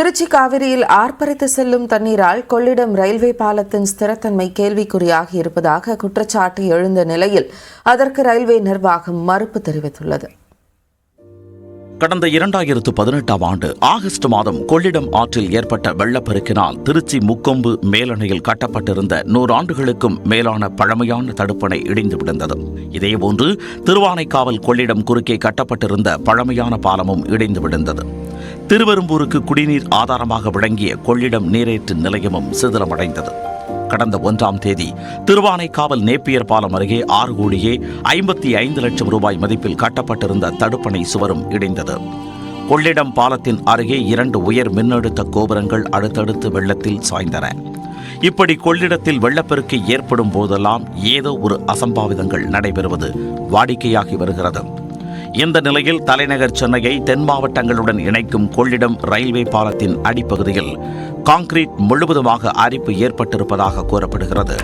திருச்சி காவிரியில் ஆர்ப்பரித்து செல்லும் தண்ணீரால் கொள்ளிடம் ரயில்வே பாலத்தின் ஸ்திரத்தன்மை கேள்விக்குறியாகி இருப்பதாக குற்றச்சாட்டு எழுந்த நிலையில் அதற்கு ரயில்வே நிர்வாகம் மறுப்பு தெரிவித்துள்ளது. கடந்த இரண்டாயிரத்து பதினெட்டாம் ஆண்டு ஆகஸ்ட் மாதம் கொள்ளிடம் ஆற்றில் ஏற்பட்ட வெள்ளப்பெருக்கினால் திருச்சி முக்கொம்பு மேலணையில் கட்டப்பட்டிருந்த நூறாண்டுகளுக்கும் மேலான பழமையான தடுப்பணை இடிந்து விழுந்தது இதேபோன்று திருவானைக்காவல் கொள்ளிடம் குறுக்கே கட்டப்பட்டிருந்த பழமையான பாலமும் இடிந்து விழுந்தது திருவெரும்பூருக்கு குடிநீர் ஆதாரமாக விளங்கிய கொள்ளிடம் நீரேற்று நிலையமும் சிதிலமடைந்தது. கடந்த ஒன்றாம் தேதி திருவானைக்காவல் நேப்பியர் பாலம் அருகே ஆறு கோடியே ஐம்பத்தி ஐந்து லட்சம் ரூபாய் மதிப்பில் கட்டப்பட்டிருந்த தடுப்பணை சுவரும் இடிந்தது. கொள்ளிடம் பாலத்தின் அருகே இரண்டு உயர் மின்னழுத்த கோபுரங்கள் அடுத்தடுத்து வெள்ளத்தில் சாய்ந்தன. இப்படி கொள்ளிடத்தில் வெள்ளப்பெருக்கு ஏற்படும் போதெல்லாம் ஏதோ ஒரு அசம்பாவிதங்கள் நடைபெறுவது வாடிக்கையாகி வருகிறது. இந்த நிலையில் தலைநகர் சென்னையை தென் மாவட்டங்களுடன் இணைக்கும் கொள்ளிடம் ரயில்வே பாலத்தின் அடிப்பகுதியில் கான்கிரீட் முழுவதுமாக அரிப்பு ஏற்பட்டிருப்பதாக கூறப்படுகிறது.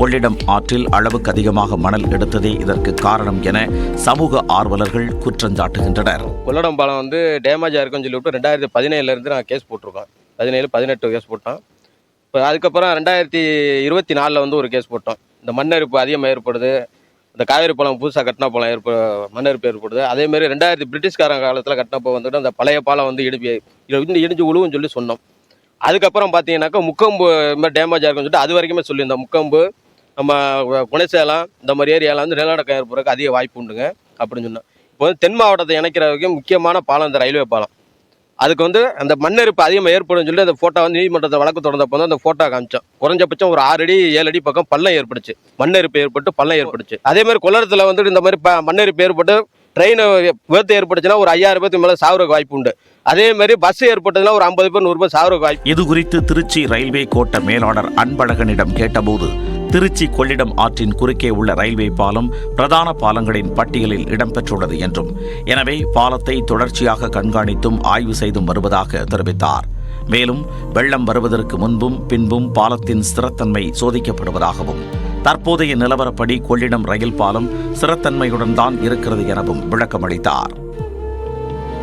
கொள்ளிடம் ஆற்றில் அளவுக்கு அதிகமாக மணல் எடுத்ததே இதற்கு காரணம் என சமூக ஆர்வலர்கள் குற்றஞ்சாட்டுகின்றனர் கொள்ளிடம் பாலம் வந்து டேமேஜ் ஆயிருக்குன்னு சொல்லிவிட்டு ரெண்டாயிரத்தி பதினேழுலேருந்து நான் கேஸ் போட்டிருக்கோம். பதினேழு பதினெட்டு கேஸ் போட்டோம். இப்போ அதுக்கப்புறம் ரெண்டாயிரத்தி இருபத்தி நாலில் வந்து ஒரு கேஸ் போட்டோம். இந்த மண்ணரிப்பு அதிகமாக ஏற்படுது. இந்த காவேரி பாலம் புதுசாக கட்டின பாலம் ஏற்ப மண்ணெருப்பு ஏற்படுது அதேமாரி ரெண்டாயிரத்தி பிரிட்டிஷ்காரங்க காலத்தில் கட்டினப்போ வந்துட்டு அந்த பழைய பாலம் வந்து இடிப்பு இடிஞ்சு இடிஞ்சு உழுவும் சொல்லி சொன்னோம். அதுக்கப்புறம் பார்த்தீங்கன்னாக்கா முக்கம்பு இது மாதிரி டேமேஜ் இருக்குன்னு சொல்லிட்டு அது வரைக்குமே சொல்லியிருந்தோம். முக்கம்பு நம்ம குணசேலம் இந்த மாதிரி ஏரியாவில் வந்து நிலநடுக்கம் ஏற்படுறதுக்கு அதிக வாய்ப்பு உண்டுங்க அப்படின்னு சொன்னோம். இப்போ வந்து தென் மாவட்டத்தை இணைக்கிற வரைக்கும் முக்கியமான பாலம் இந்த ரயில்வே பாலம். அதுக்கு வந்து அந்த மண்ணெருப்பு அதிகமாக ஏற்படும் சொல்லி அந்த ஃபோட்டோ வந்து நீதிமன்றத்தை வழக்கு தொடர்ந்தப்போ வந்து அந்த ஃபோட்டோ காமிச்சோம். குறைஞ்சபட்சம் ஒரு ஆறு அடி ஏழு அடி பக்கம் பள்ளம் ஏற்பட்டுச்சு மண்ணெருப்பு ஏற்பட்டு பள்ளம் ஏற்பட்டுச்சு அதே மாதிரி குளத்தில் வந்துட்டு இந்த மாதிரி ப- மண்ணெருப்பு ஏற்பட்டு ட்ரெயின் விபத்து ஏற்பட்டுச்சுன்னா ஒரு ஐயாயிரம் பேருக்கு மேலே சாவுறதுக்கு வாய்ப்பு உண்டு. அதே மாதிரி பஸ் ஏற்பட்டதுன்னா ஒரு ஐம்பது பேர் நூறு பேர் சாவுறதுக்கு வாய்ப்பு இது குறித்து திருச்சி ரயில்வே கோட்ட மேலாளர் அன்பழகனிடம் கேட்டபோது திருச்சி கொள்ளிடம் ஆற்றின் குறுக்கே உள்ள ரயில்வே பாலம் பிரதான பாலங்களின் பட்டியலில் இடம்பெற்றுள்ளது என்றும். எனவே பாலத்தை தொடர்ச்சியாக கண்காணித்தும் ஆய்வு செய்தும் வருவதாக தெரிவித்தார். மேலும் வெள்ளம் வருவதற்கு முன்பும் பின்பும் பாலத்தின் ஸ்திரத்தன்மை சோதிக்கப்படுவதாகவும் தற்போதைய நிலவரப்படி கொள்ளிடம் ரயில் பாலம் ஸ்திரத்தன்மையுடன் தான் இருக்கிறது எனவும் விளக்கமளித்தார்.